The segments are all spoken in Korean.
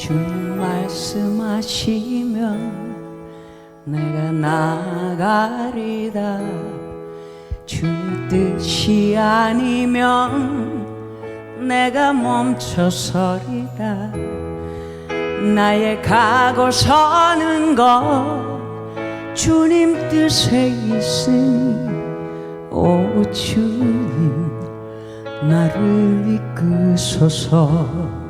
주님 말씀하시면 내가 나가리다 주 뜻이 아니면 내가 멈춰서리다 나의 가고 서는 것 주님 뜻에 있으니 오 주님 나를 이끄소서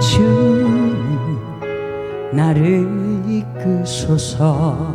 주님 나를 이끄소서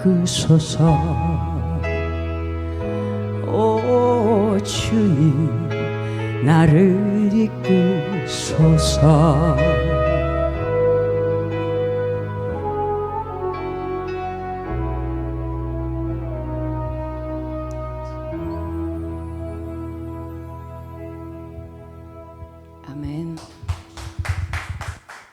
이끄소서. 오 주님 나를 이끄소서